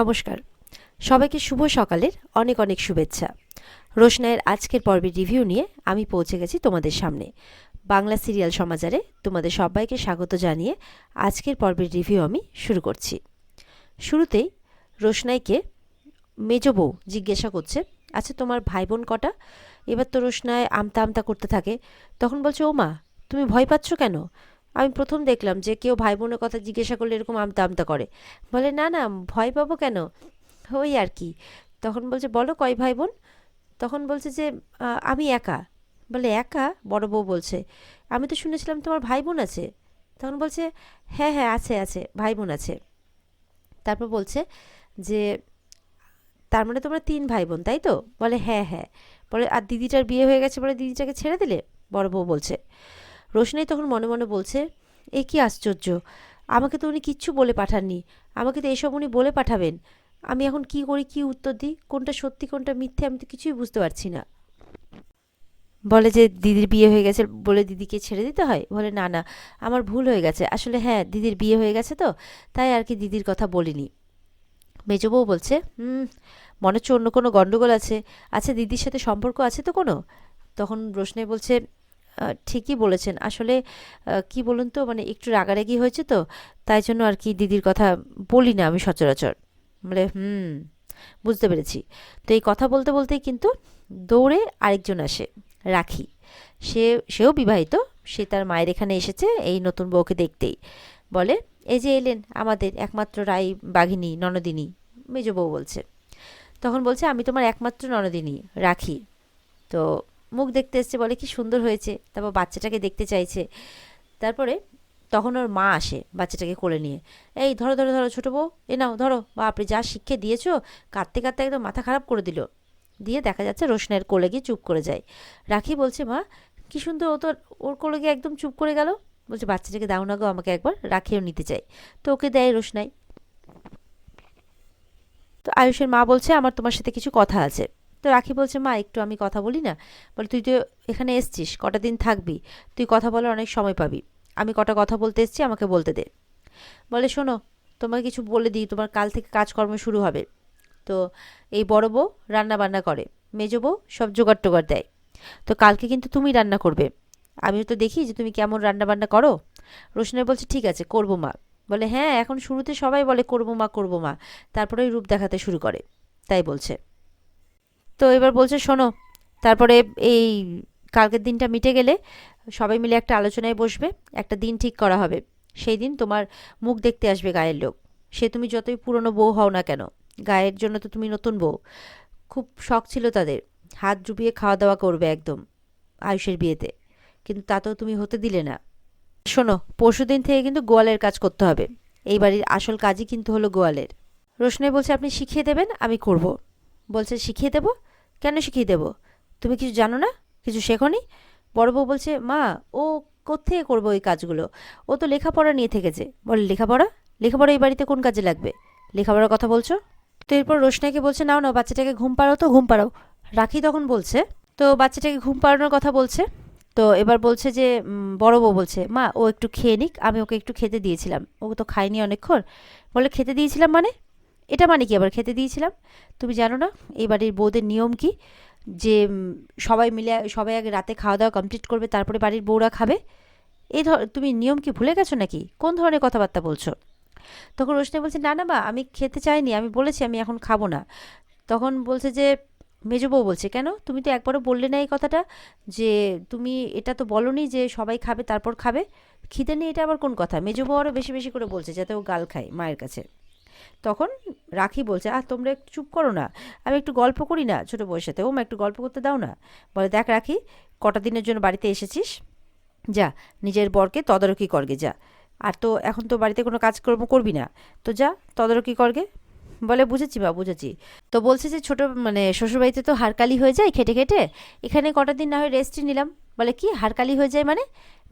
নমস্কার। সবাইকে শুভ সকালের অনেক অনেক শুভেচ্ছা। রোশনায়ের আজকের পর্বের রিভিউ নিয়ে আমি পৌঁছে গেছি তোমাদের সামনে। বাংলা সিরিয়াল সমাচারে তোমাদের সবাইকে স্বাগত জানিয়ে আজকের পর্বের রিভিউ আমি শুরু করছি। শুরুতেই রোশনাইকে মেজ বউ জিজ্ঞাসা করছে আচ্ছা তোমার ভাই বোন কটা? এবার তো রোশনায় আমতা আমতা করতে থাকে। তখন বলছে ও মা তুমি ভয় পাচ্ছ কেন? আমি প্রথম দেখলাম যে কেউ ভাই বোনের কথা জিজ্ঞাসা করলে এরকম আমতা আমতা করে। বলে, না না, ভয় পাবো কেন? ওই আর কি। তখন বলছে, বলো কয় ভাই বোন তখন বলছে যে আমি একা। বলে, একা? বড় বউ বলছে, আমি তো শুনেছিলাম তোমার ভাই বোন আছে। তখন বলছে হ্যাঁ হ্যাঁ আছে আছে ভাই বোন আছে। তারপর বলছে যে, তার মানে তোমরা তিন ভাই বোন তাই তো? বলে হ্যাঁ হ্যাঁ। বলে, আর দিদিটার বিয়ে হয়ে গেছে বলে দিদিটাকে ছেড়ে দিলে? বড় বউ বলছে রোশনাই তখন মনে মনে বলছে এ কি আশ্চর্য আমাকে তো উনি কিচ্ছু বলে পাঠাননি আমাকে তো এসব উনি বলে পাঠাবেন। আমি এখন কি করি কি উত্তর দিই? কোনটা সত্যি কোনটা মিথ্যে আমি তো কিছুই বুঝতে পারছি না। বলে যে দিদির বিয়ে হয়ে গেছে বলে দিদিকে ছেড়ে দিতে হয়? বলে না না আমার ভুল হয়ে গেছে। আসলে হ্যাঁ দিদির বিয়ে হয়ে গেছে তো তাই আর কি দিদির কথা বলিনি। মেজ বউ বলছে হুম মনে হচ্ছে অন্য কোনো গণ্ডগোল আছে। আচ্ছা দিদির সাথে সম্পর্ক আছে তো কোনো? তখন রোশনাই বলছে "আহ, ঠিকই বলেছেন। আসলে কি বলুন তো মানে একটু রাগারাগি হয়েছে তো, তাই জন্য আর কি দিদির কথা বলি না আমি সচরাচর। বলে, হুম, বুঝতে পেরেছি। তো এই কথা বলতে বলতেই কিন্তু দৌড়ে আরেকজন আসে, রাখি। সে, সেও বিবাহিত, সে তার মায়ের এখানে এসেছে এই নতুন বউকে দেখতেই। বলে, এই যে এলেন, আমাদের একমাত্র রাই বাঘিনী, ননদিনী, মেজ বউ বলছে। তখন বলছে, আমি তোমার একমাত্র ননদিনী, রাখি। তো মুখ দেখতে এসছে, বলে, কি সুন্দর হয়েছে। তারপর বাচ্চাটাকে দেখতে চাইছে। তারপরে তখন ওর মা আসে বাচ্চাটাকে কোলে নিয়ে। এই, ধরো ধরো ধরো, ছোটো বউ, এ নাও, ধরো, বাপরে, যা শিক্ষা দিয়েছ, কাঁদতে কাঁদতে একদম মাথা খারাপ করে দিল। দিয়ে দেখা যাচ্ছে রোশনের কোলে গিয়ে চুপ করে যায়। রাখি বলছে, মা, কি সুন্দর ও তো ওর কোলে গিয়ে একদম চুপ করে গেল। বলছে, বাচ্চাটাকে দাও না গো, আমাকে একবার, রাখিও নিতে চাই। তো ওকে দেয় রোশনাই। তো আয়ুষের মা বলছে, আমার তোমার সাথে কিছু কথা আছে। তো রাখি বলছে, মা, একটু আমি কথা বলি না? বলে, তুই তো এখানে এসছিস, কটা দিন থাকবি, তুই কথা বলার অনেক সময় পাবি। আমি কটা কথা বলতে এসছি, আমাকে বলতে দে। বলে, শোনো তোমাকে কিছু বলে দিই, তোমার কাল থেকে কাজকর্ম শুরু হবে। তো এই বড় বউ রান্নাবান্না করে, মেজো বউ সব জোগাড় টোগাড় দেয়। তো কালকে কিন্তু তুমি রান্না করবে। আমিও তো দেখি যে তুমি কেমন রান্নাবান্না করো। রোশনাই বলছে, ঠিক আছে, করব মা। বলে হ্যাঁ এখন শুরুতে সবাই বলে, করব মা করব মা। তারপরে রূপ দেখাতে শুরু করে, তাই বলছে। তো এবার বলছে, শোনো, তারপরে এই কালকের দিনটা মিটে গেলে সবাই মিলে একটা আলোচনায় বসবে, একটা দিন ঠিক করা হবে। সেই দিন তোমার মুখ দেখতে আসবে গায়ের লোক। সে তুমি যতই পুরনো বউ হও না কেন, গায়ের জন্য তো তুমি নতুন বউ। খুব শখ ছিল তাদের। হাত ডুবিয়ে খাওয়া দাওয়া করবে একদম আয়ুষের বিয়েতে। কিন্তু তা তো তুমি হতে দিলে না। শোনো পরশুদিন থেকে কিন্তু গোয়ালের কাজ করতে হবে। এই বাড়ির আসল কাজই কিন্তু হলো গোয়ালের। রোশনাই বলছে, আপনি শিখিয়ে দেবেন, আমি করব। বলছে, শিখিয়ে দেবো? কেন শিখিয়ে দেবো? তুমি কিছু জানো না? কিছু শেখোনি? বড় বউ বলছে, মা, ও কোত্থেকে করব ওই কাজগুলো? ও তো লেখাপড়া নিয়ে থেকেছে। বলে, লেখাপড়া? লেখাপড়া এই বাড়িতে কোন কাজে লাগবে? লেখাপড়ার কথা বলছো? তো এরপর রোশনাইকে বলছে, নাও না বাচ্চাটাকে ঘুম পাড়াও তো, ঘুম পাড়াও। রাখি তখন বলছে, তো বাচ্চাটাকে ঘুম পাড়ানোর কথা বলছে? তো এবার বলছে যে বড় বউ বলছে, মা, ও একটু খেয়ে নিক, আমি ওকে একটু খেতে দিয়েছিলাম। ও তো খায়নি অনেকক্ষণ। বলে, খেতে দিয়েছিলাম মানে? এটা মানে কি? আবার খেতে দিয়েছিলাম। তুমি জানো না এই বাড়ির বউদের নিয়ম কি? যে সবাই মিলে, সবাই আগে রাতে খাওয়া দাওয়া কমপ্লিট করবে, তারপরে বাড়ির বউরা খাবে। এই ধর, তুমি নিয়ম কি ভুলে গেছো নাকি? কোন ধরনের কথাবার্তা বলছো? তখন রোশনি বলছে, না না মা, আমি খেতে চাইনি, আমি বলেছি আমি এখন খাব না। তখন বলছে যে, মেজো বউ বলছে, কেন? তুমি তো একবারও বললে না এই কথাটা, যে তুমি এটা তো বলনি যে সবাই খাবে, তারপর খাবে। খিদে নিয়ে এটা আবার কোন কথা? মেজো বউ আরও বেশি বেশি করে বলছে, যাতে ও গাল খায় মায়ের কাছে। তখন রাখি বলছে আর তোমরা একটু চুপ করো না, আমি একটু গল্প করি না ছোটো বউয়ের সাথে। ও মা একটু গল্প করতে দাও না? বলে, দেখ রাখি, কটা দিনের জন্য বাড়িতে এসেছিস? যা, নিজের বরকে তদারকি করগে, যা। আর তো এখন তো বাড়িতে কোনো কাজকর্ম করবি না। তো যা, তদারকি করগে। বলে, বুঝেছি বা বুঝেছি। তো বলছে যে, ছোট মানে শ্বশুরবাড়িতে তো হারকালি হয়ে যায় খেটে খেটে, এখানে কটা দিন না হয় রেস্টই নিলাম। বলে, কি, হারকালি হয়ে যায় মানে?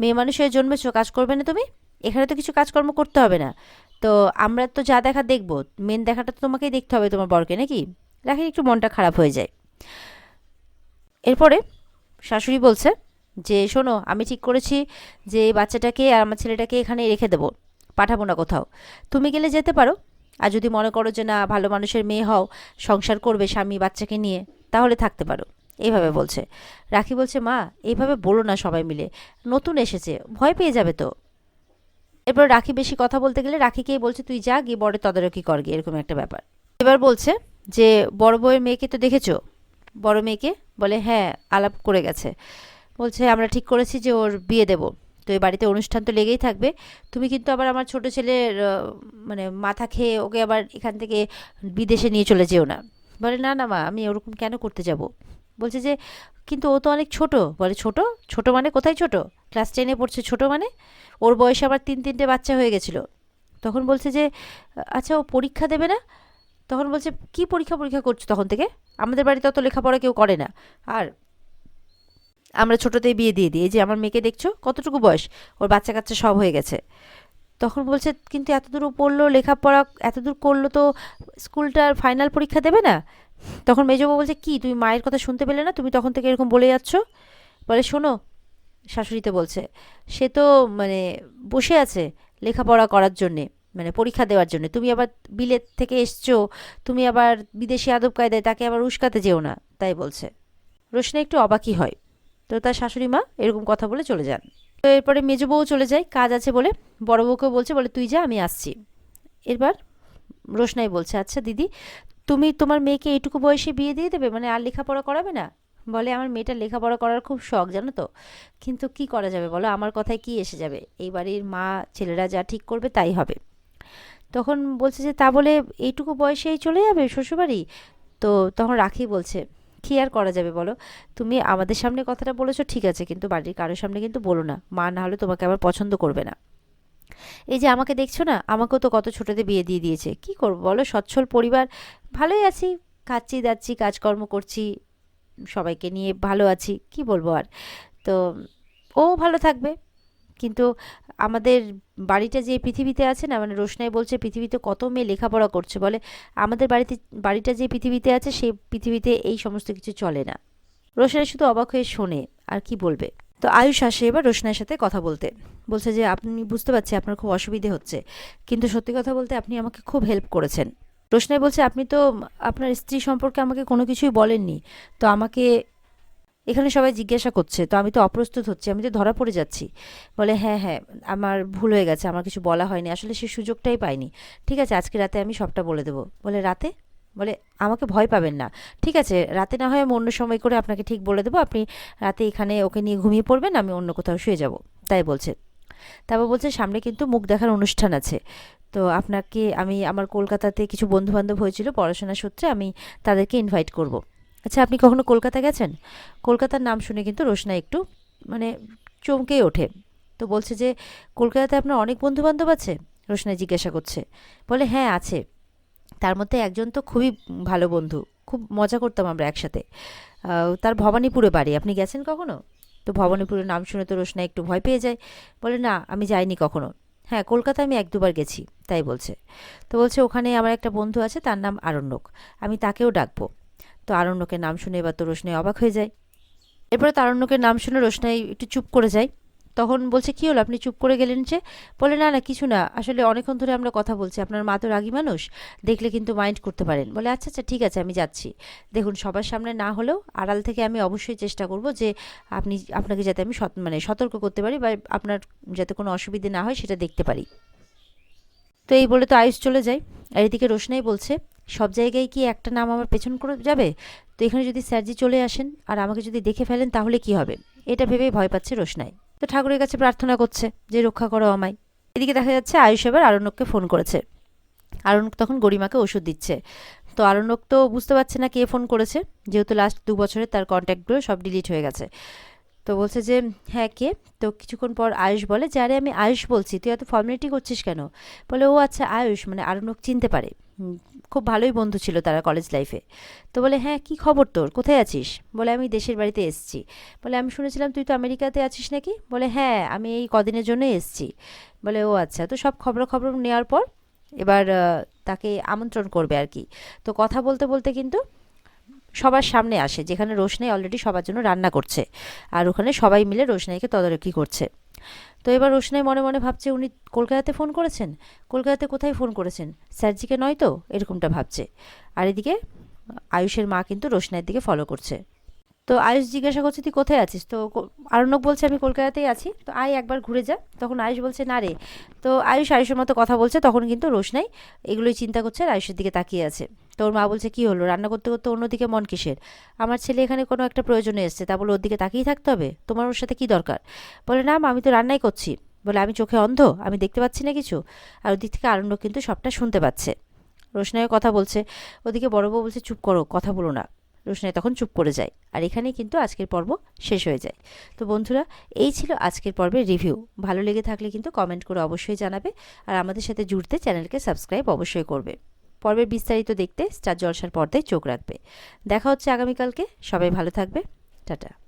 মেয়ে মানুষ হয়ে জন্মেছো, কাজ করবে না তুমি? এখানে তো কিছু কাজকর্ম করতে হবে না। তো আমরা তো যা দেখা দেখব মেন দেখাটা তো তোমাকেই দেখতে হবে তোমার বরকে, নাকি? রাখি, একটু মনটা খারাপ হয়ে যায়। এরপরে শাশুড়ি বলছে যে, শোনো, আমি ঠিক করেছি যে বাচ্চাটাকে আর আমার ছেলেটাকে এখানে রেখে দেবো, পাঠাবো না কোথাও। তুমি গেলে যেতে পারো, আর যদি মনে করো যে, না, ভালো মানুষের মেয়ে হও, সংসার করবে স্বামী বাচ্চাকে নিয়ে, তাহলে থাকতে পারো। এইভাবে বলছে। রাখি বলছে, মা এইভাবে বলো না সবাই মিলে, নতুন এসেছে, ভয় পেয়ে যাবে তো। এরপর রাখি বেশি কথা বলতে গেলে রাখিকেই বলছে, তুই যা, গিয়ে বড় তদারকি কর, গিয়ে এরকম একটা ব্যাপার। এবার বলছে যে, বড় বউয়ের মেয়েকে তো দেখেছ? বড় মেয়েকে বলে হ্যাঁ আলাপ করে গেছে। বলছে, আমরা ঠিক করেছি যে ওর বিয়ে দেব। তো এই বাড়িতে অনুষ্ঠান তো লেগেই থাকবে। তুমি কিন্তু আবার আমার ছোট ছেলের মানে মাথা খেয়ে ওকে আবার এখান থেকে বিদেশে নিয়ে চলে যেও না। বলে, না না মা, আমি ওরকম কেন করতে যাব? বলছে যে, কিন্তু ও তো অনেক ছোট। বলে, ছোট? ছোট মানে কোথায় ছোট? ক্লাস টেনে পড়ছে ছোট মানে? ওর বয়সে আবার তিন তিনটে বাচ্চা হয়ে গেছিল। তখন বলছে যে আচ্ছা ও পরীক্ষা দেবে না? তখন বলছে, কি পরীক্ষা পরীক্ষা করছ তখন থেকে? আমাদের বাড়িতে অত লেখাপড়া কেউ করে না। আর আমরা ছোটোতেই বিয়ে দিয়ে দিই। যে, আমার মেয়েকে দেখছ? কতটুকু বয়স? ওর বাচ্চা কাচ্চা সব হয়ে গেছে। তখন বলছে, কিন্তু এত দূর ও পড়ল, লেখাপড়া এত দূর করল তো, স্কুলটার ফাইনাল পরীক্ষা দেবে না? তখন মেজবাবু বলছে, কি, তুমি মায়ের কথা শুনতে পেলে না? তুমি তখন থেকে এরকম বলে যাচ্ছ? বলে, শোনো, শাশুড়িতে বলছে, সে তো মানে বসে আছে লেখাপড়া করার জন্যে মানে পরীক্ষা দেওয়ার জন্য। তুমি আবার বিলেত থেকে এসছো, তুমি আবার বিদেশি আদব কায়দায় তাকে আবার উস্কাতে যেও না, তাই বলছে। রোশনা একটু অবাকই হয়। তো তার শাশুড়ি মা এরকম কথা বলে চলে যান। তো এরপরে মেজো বউ চলে যায়, কাজ আছে বলে বড় বউকেও বলছে, বলে, তুই যা, আমি আসছি। এরবার রোশনাই বলছে আচ্ছা দিদি তুমি তোমার মেয়েকে এইটুকু বয়সে বিয়ে দিয়ে দেবে? মানে আর লেখাপড়া করাবে না? বলে, আমার মেয়েটার লেখাপড়া করার খুব শখ, জানো তো। কিন্তু কি করা যাবে বলো? আমার কথায় কি এসে যাবে? এই বাড়ির মা, ছেলেরা যা ঠিক করবে তাই হবে। তখন বলছে যে, তা বলে এইটুকু বয়সেই চলে যাবে শ্বশুরবাড়ি? তো তখন রাখি বলছে, কি আর করা যাবে বলো? তুমি আমাদের সামনে কথাটা বলেছ, ঠিক আছে, কিন্তু বাড়ির কারোর সামনে কিন্তু বলো না। মা না হলে তোমাকে আবার পছন্দ করবে না। এই যে আমাকে দেখছ না, আমাকেও তো কত ছোটোতে বিয়ে দিয়ে দিয়েছে। কি করব বলো? সচ্ছল পরিবার। ভালোই আছি। খাচ্ছি দাচ্ছি, কাজকর্ম করছি, সবাইকে নিয়ে ভালো আছি, কি বলব আর? তো ও ভালো থাকবে। কিন্তু আমাদের বাড়িটা যে পৃথিবীতে আছে না মানে রোশনাই বলছে পৃথিবীতে কত মেয়ে লেখাপড়া করছে বলে, আমাদের বাড়িতে, বাড়িটা যে পৃথিবীতে আছে, সেই পৃথিবীতে এই সমস্ত কিছু চলে না। রোশনাই শুধু অবাক হয়ে শোনে, আর কি বলবে? তো আয়ুষ আসে এবার রোশনাইয়ের সাথে কথা বলতে। বলছে যে, আপনি বুঝতে পারছি আপনার খুব অসুবিধে হচ্ছে, কিন্তু সত্যি কথা বলতে আপনি আমাকে খুব হেল্প করেছেন। রোশনাই বলছে, আপনি তো, আপনার স্ত্রী সম্পর্কে আমাকে কোনো কিছুই বলেননি, তো আমাকে এখানে সবাই জিজ্ঞাসা করছে, তো আমি তো অপ্রস্তুত হচ্ছি, আমি তো ধরা পড়ে যাচ্ছি। বলে হ্যাঁ হ্যাঁ আমার ভুল হয়ে গেছে, আমার কিছু বলা হয়নি, আসলে সে সুযোগটাই পাইনি। ঠিক আছে, আজকে রাতে আমি সবটা বলে দেবো। বলে, রাতে? বলে, আমাকে ভয় পাবেন না। ঠিক আছে, রাতে না হয় আমি অন্য সময় করে আপনাকে ঠিক বলে দেবো। আপনি রাতে এখানে ওকে নিয়ে ঘুমিয়ে পড়বেন, আমি অন্য কোথাও শুয়ে যাব। তাই বলছে। তারপর বলছে, সামনে কিন্তু মুখ দেখার অনুষ্ঠান আছে। তো আপনাকে, আমি আমার কলকাতাতে কিছু বন্ধুবান্ধব হয়েছিল পড়াশোনার সূত্রে, আমি তাদেরকে ইনভাইট করব। আচ্ছা আপনি কখনো কলকাতা গেছেন? কলকাতার নাম শুনে কিন্তু রোশনা একটু মানে চমকেই ওঠে। তো বলছে যে, কলকাতাতে আপনার অনেক বন্ধুবান্ধব আছে? রোশনা জিজ্ঞাসা করছে। বলে হ্যাঁ আছে। তার মধ্যে একজন তো খুবই ভালো বন্ধু, খুব মজা করতাম আমরা একসাথে। তার ভবানীপুরে বাড়ি, আপনি গেছেন কখনো? তো ভবানীপুরের নাম শুনে তো রোশনা একটু ভয় পেয়ে যায়, বলে না, আমি যাইনি কখনো। হ্যাঁ কলকাতা আমি এক দুবার গেছি, তাই বলছে। তো বলছে, ওখানে আমার একটা বন্ধু আছে, তার নাম আরণ্যক, আমি তাকেও ডাকবো। তো আরণ্যকের নাম শুনে এবার তো রোশনাই অবাক হয়ে যায়। এরপরে তারণ্যকের নাম শুনে রোশনাই একটু চুপ করে যায়। তখন বলছে, কি হলো? আপনি চুপ করে গেলেন যে? বলে, না না, কিছু না। আসলে অনেকক্ষণ ধরে আমরা কথা বলছি। আপনার মা তো রাগী মানুষ, দেখলে কিন্তু মাইন্ড করতে পারেন। বলে আচ্ছা আচ্ছা ঠিক আছে, আমি যাচ্ছি। দেখুন, সবার সামনে না হলেও আড়াল থেকে আমি অবশ্যই চেষ্টা করব যে আপনি, আপনাকে যাতে আমি মানে সতর্ক করতে পারি বা আপনার যাতে কোনো অসুবিধে না হয়, সেটা দেখতে পারি। তো এই বলে তো আয়ুষ চলে যায়। আর এদিকে রোশনাই বলছে, সব জায়গায় কি একটা নাম আমার পেছন করে যাবে? তো এখানে যদি স্যারজি চলে আসেন আর আমাকে যদি দেখে ফেলেন, তাহলে কি হবে? এটা ভেবেই ভয় পাচ্ছে রোশনাই। তো ঠাকুরের কাছে প্রার্থনা করছে যে রক্ষা করো আমায়। এদিকে দেখা যাচ্ছে আয়ুষ এবার আরণ্যককে ফোন করেছে। আরণ্যক তখন গরিমাকে ওষুধ দিচ্ছে। তো আরণ্যক তো বুঝতে পারছে না কে ফোন করেছে। যেহেতু লাস্ট দু বছরে তার কন্ট্যাক্টগুলো সব ডিলিট হয়ে গেছে। তো বলছে যে হ্যাঁ কে? তো কিছুক্ষণ পর আয়ুষ বলে যে আরে আমি আয়ুষ বলছি, তুই এত ফর্মালিটি করছিস কেন? বলে, ও আচ্ছা আয়ুষ মানে আরণ্যক চিনতে পারে। খুব ভালোই বন্ধু ছিল তারা কলেজ লাইফে তো বলে হ্যাঁ কি খবর তোর? কোথায় আছিস? বলে, আমি দেশের বাড়িতে এসেছি। বলে, আমি শুনেছিলাম তুই তো আমেরিকাতে আছিস নাকি? বলে হ্যাঁ আমি এই কদিনের জন্যই এসেছি। বলে, ও আচ্ছা। তো সব খবর খবর নেওয়ার পর এবার তাকে আমন্ত্রণ করবে আর কি। তো কথা বলতে বলতে কিন্তু সবার সামনে আসে, যেখানে রোশনাই অলরেডি সবার জন্য রান্না করছে। আর ওখানে সবাই মিলে রোশনাইকে তদারকি করছে। তো এবার রোশনাই মনে মনে ভাবছে, উনি কলকাতাতে ফোন করেছেন? কলকাতাতে কোথায় ফোন করেছেন? স্যারজিকে নয় তো? এরকমটা ভাবছে। আর এদিকে আয়ুষের মা কিন্তু রোশনাইয়ের দিকে ফলো করছে। তো আয়ুষ জিজ্ঞাসা করছে, তুই কোথায় আছিস? তো আরণ্যক বলছে, আমি কলকাতাতেই আছি। তো আয় একবার ঘুরে যা। তখন আয়ুষ বলছে, না রে। তো আয়ুষ আয়ুষের মতো কথা বলছে, তখন কিন্তু রোশনাই এগুলোই চিন্তা করছে আর আয়ুষের দিকে তাকিয়ে আছে। তো ওর মা বলছে, কি হলো? রান্না করতে করতে অন্যদিকে মন কিসের? আমার ছেলে এখানে কোনো একটা প্রয়োজনে এসছে। তা বলে, ওর দিকে তাকিয়ে থাকতে হবে? তোমার ওর সাথে কি দরকার? বলে, না আমি তো রান্নাই করছি। বলে, আমি চোখে অন্ধ? আমি দেখতে পাচ্ছি না কিছু? আর ওদিক থেকে আরণ্য কিন্তু সবটা শুনতে পাচ্ছে। রোশনাইও কথা বলছে, ওদিকে বড় বউ বলছে, চুপ করো, কথা বলো না। রোশনাই তখন চুপ করে যায়। আর এখানেই কিন্তু আজকের পর্ব শেষ হয়ে যায়। তো বন্ধুরা, এই ছিল আজকের পর্বের রিভিউ। ভালো লেগে থাকলে কিন্তু কমেন্ট করে অবশ্যই জানাবে। আর আমাদের সাথে জুড়তে চ্যানেলকে সাবস্ক্রাইব অবশ্যই করবে। পর্বের বিস্তারিত দেখতে স্টার জলসার পর্দায় চোখ রাখবে। দেখা হচ্ছে আগামীকালকে। সবাই ভালো থাকবে। টাটা।